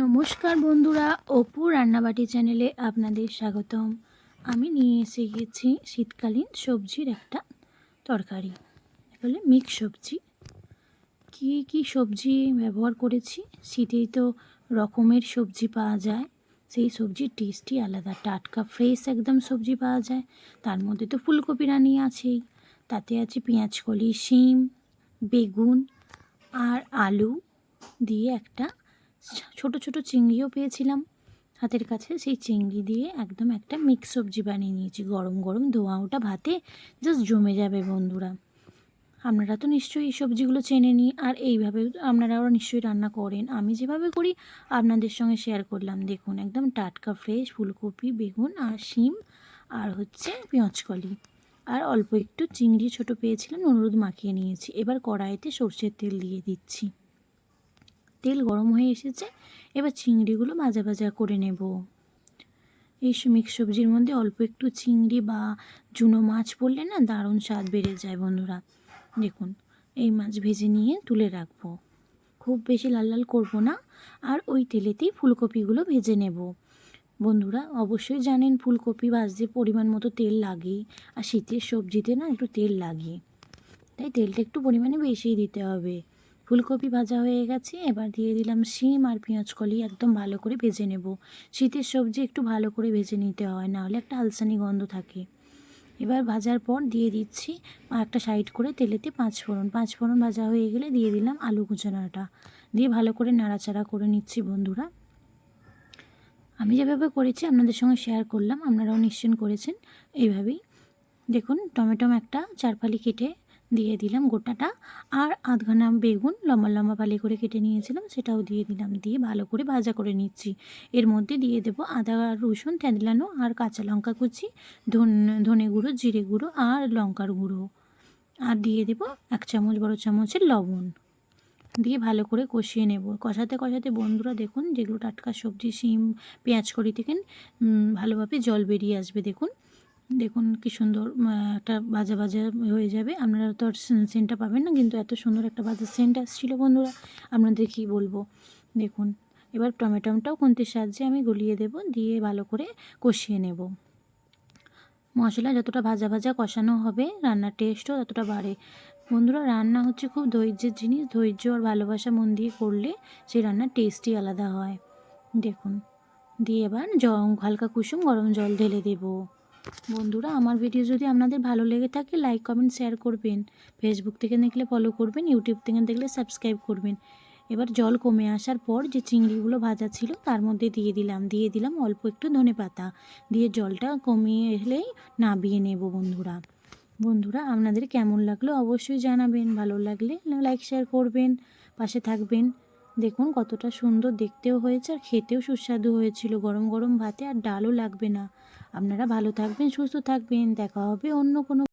নমস্কার বন্ধুরা, অপু রান্নাবাটি চ্যানেলে আপনাদের স্বাগতম। আমি নিয়ে এসে গেছি শীতকালীন সবজির একটা তরকারি। বলে মিক্স সবজি। কী কী সবজি ব্যবহার করেছি? শীতেই তো রকমের সবজি পাওয়া যায়। সেই সবজির টেস্টই আলাদা। টাটকা, ফ্রেশ একদম সবজি পাওয়া যায়। তার মধ্যে তো ফুলকপি রানি আছেই। তাতে আছে পেঁয়াজকলি শিম, বেগুন আর আলু দিয়ে একটা ছোট ছোট চিংড়িও পেয়েছিলাম হাতের কাছে। সেই চিংড়ি দিয়ে একদম একটা মিক্স সবজি বানিয়ে নিয়েছি। গরম গরম ধোঁয়া ওটা ভাতে জাস্ট জমে যাবে বন্ধুরা। আপনারা তো নিশ্চয়ই এই সবজিগুলো চেনে নিই আর এইভাবে আপনারাও নিশ্চয়ই রান্না করেন। আমি যেভাবে করি আপনাদের সঙ্গে শেয়ার করলাম। দেখুন একদম টাটকা ফ্রেশ ফুলকপি, বেগুন আর শিম আর হচ্ছে পেঁয়াজকলি আর অল্প একটু চিংড়ি ছোট পেয়েছিলাম অনুরোধ মাখিয়ে নিয়েছি। এবার কড়াইতে সর্ষের তেল দিয়ে দিচ্ছি। তেল গরম হয়ে এসেছে, এবার চিংড়িগুলো ভাজা ভাজা করে নেব। এই মিক্স সবজির মধ্যে অল্প একটু চিংড়ি বা চুনো মাছ পড়লে না দারুণ স্বাদ বেড়ে যায় বন্ধুরা। দেখুন, এই মাছ ভেজে নিয়ে তুলে রাখব। খুব বেশি লাল লাল করব না, আর ওই তেলেতেই ফুলকপিগুলো ভেজে নেব। বন্ধুরা, অবশ্যই জানেন ফুলকপি ভাজতে পরিমাণ মতো তেল লাগে, আর শীতের সবজিতে না একটু তেল লাগে। তাই তেলটা একটু পরিমাণে বেশিই দিতে হবে। ফুলকপি ভাজা হয়ে গেছে, এবার দিয়ে দিলাম শিম আর পেঁয়াজ কলি একদম ভালো করে ভেজে নেব। শীতের সবজি একটু ভালো করে ভেজে নিতে হয়, নাহলে একটা আলসানি গন্ধ থাকে। এবার ভাজার পর দিয়ে দিচ্ছি একটা সাইড করে তেলেতে পাঁচ ফোড়ন। পাঁচ ফোড়ন ভাজা হয়ে গেলে দিয়ে দিলাম আলু কুচানোটা দিয়ে ভালো করে নাড়াচাড়া করে নিচ্ছি বন্ধুরা। আমি যেভাবে করেছি আপনাদের সঙ্গে শেয়ার করলাম, আপনারাও নিশ্চয় করেছেন। এইভাবেই দেখুন টমেটো একটা চারফালি কেটে দিয়ে দিলাম গোটাটা। আর আধ আধখানা বেগুন লম্বা লম্বা পালি করে কেটে নিয়েছিলাম, সেটাও দিয়ে দিলাম। দিয়ে ভালো করে ভাজা করে নিচ্ছি। এর মধ্যে দিয়ে দেবো আদা, রসুন তেঁদলানো আর কাঁচা লঙ্কা কুচি, ধনে গুঁড়ো, জিরে গুঁড়ো আর লঙ্কার গুঁড়ো। আর দিয়ে দেবো এক চামচ বড় চামচের লবণ। দিয়ে ভালো করে কষিয়ে নেব। কষাতে কষাতে বন্ধুরা দেখুন, যেগুলো টাটকা সবজি, শিম, পেঁয়াজ করি থেকে ভালোভাবে জল বেরিয়ে আসবে। দেখুন দেখুন কি সুন্দর একটা বাজা বাজা হয়ে যাবে। আপনারা তো আর সেন্টটা পাবেন না, কিন্তু এত সুন্দর একটা বাজা সেন্ট আসছিল বন্ধুরা, আপনাদের কী বলব? দেখুন, এবার টমেটোটাও খুন্তির সাহায্যে আমি গলিয়ে দেব, দিয়ে ভালো করে কষিয়ে নেব। মশলা যতটা ভাজা ভাজা কষানো হবে, রান্নার টেস্টও ততটা বাড়ে। বন্ধুরা, রান্না হচ্ছে খুব ধৈর্যের জিনিস, ধৈর্য আর ভালোবাসা মন দিয়ে করলে সেই রান্নার টেস্টই আলাদা হয়। দেখুন, দিয়ে এবার জল হালকা কুসুম, গরম জল ঢেলে দেবো। বন্ধুরা, আমার ভিডিও যদি আপনাদের ভালো লেগে থাকে লাইক কমেন্ট শেয়ার করবেন। ফেসবুক থেকে দেখলে ফলো করবেন ইউটিউব থেকে দেখলে সাবস্ক্রাইব করবেন। এবার জল কমে আসার পর যে চিংড়িগুলো ভাজা ছিল, তার মধ্যে দিয়ে দিলাম। দিয়ে দিলাম অল্প একটু ধনে পাতা। দিয়ে জলটা কমিয়ে এলেই নাবিয়ে নেব বন্ধুরা। বন্ধুরা, আপনাদের কেমন লাগল অবশ্যই জানাবেন। ভালো লাগলে লাইক শেয়ার করবেন, পাশে থাকবেন। দেখুন কতটা সুন্দর দেখতেও হয়েছে আর খেতেও সুস্বাদু হয়েছিল। গরম গরম ভাতে আর ডালও লাগবে না। আপনারা ভালো থাকবেন সুস্থ থাকবেন দেখা হবে অন্য কোনো